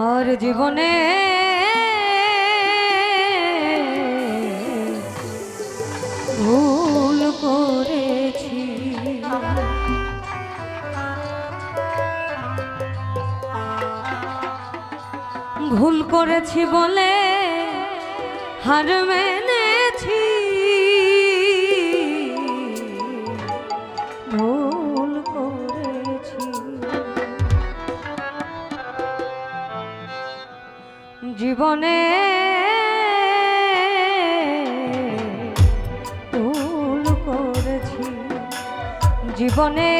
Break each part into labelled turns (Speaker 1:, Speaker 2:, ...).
Speaker 1: আর জীবনে ভুল করেছি। ভুল করেছি বলে হার মেনেছি জীবনে ভুল করেছি। জীবনে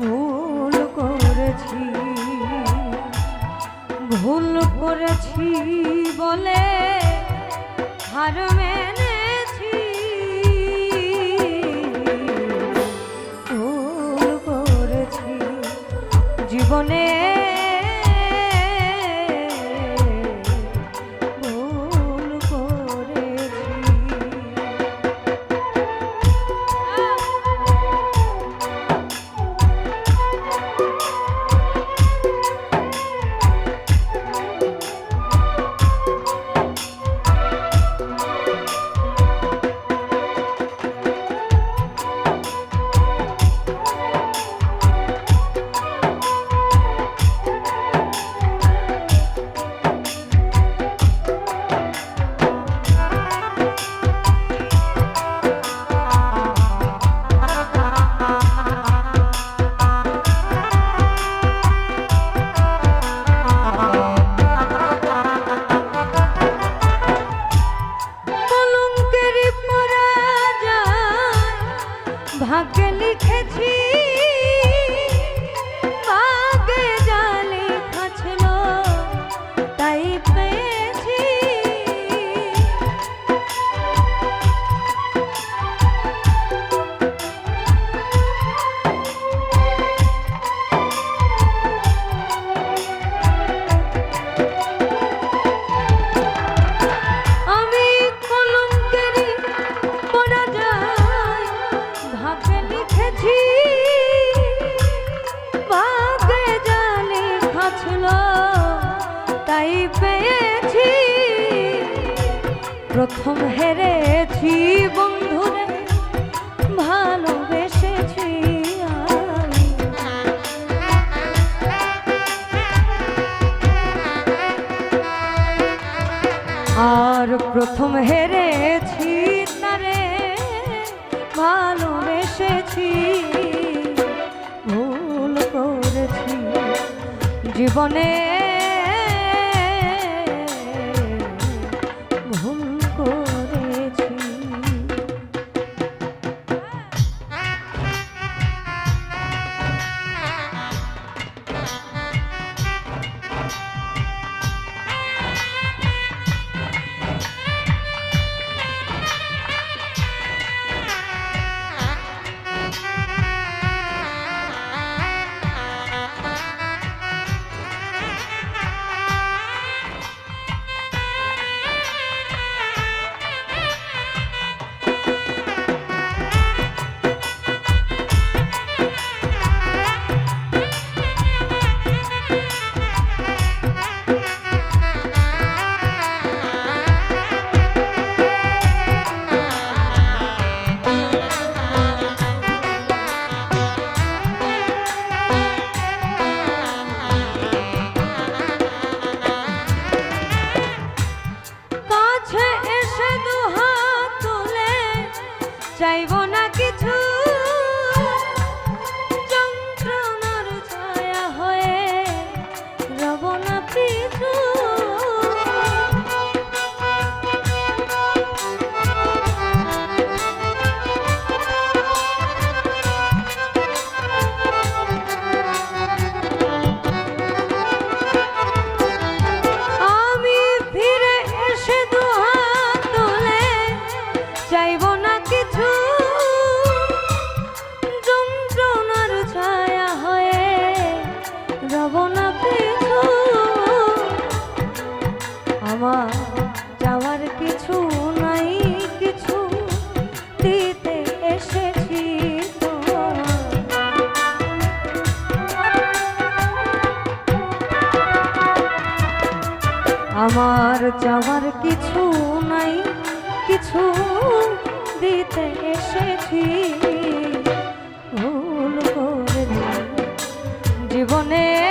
Speaker 1: ভুল করেছি। ভুল করেছি বলে হার মেনেছি জীবনে ভাগ্যে লিখেছি প্রথম হেরেছি বন্ধুরে ভালোবেসেছি আর প্রথম হেরেছি তারে ভালোবেসেছি ভুল করেছি। জীবনে পিছু আমার যাওয়ার কিছু নাই, কিছু দিতে এসেছি আমার যাওয়ার কিছু নাই, কিছু এসেছি। ভুল জীবনে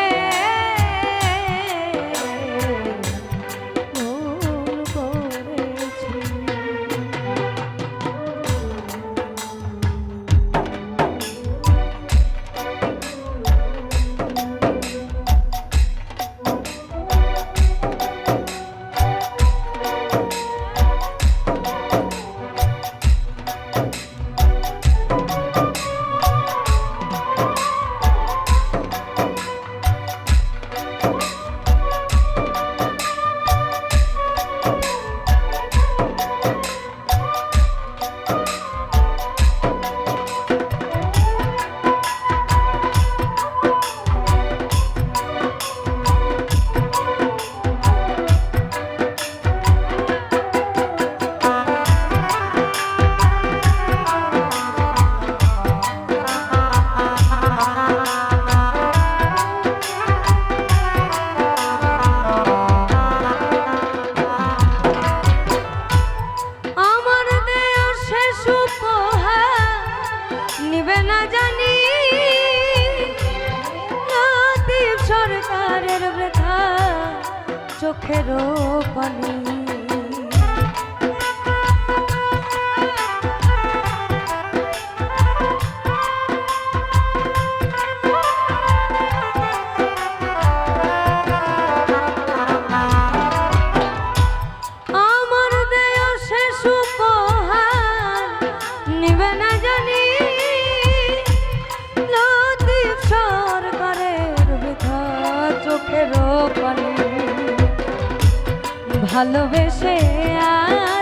Speaker 1: সরকারের বৃথা চোখেরও পানি। ভালোবেসে আজ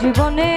Speaker 1: জীবনে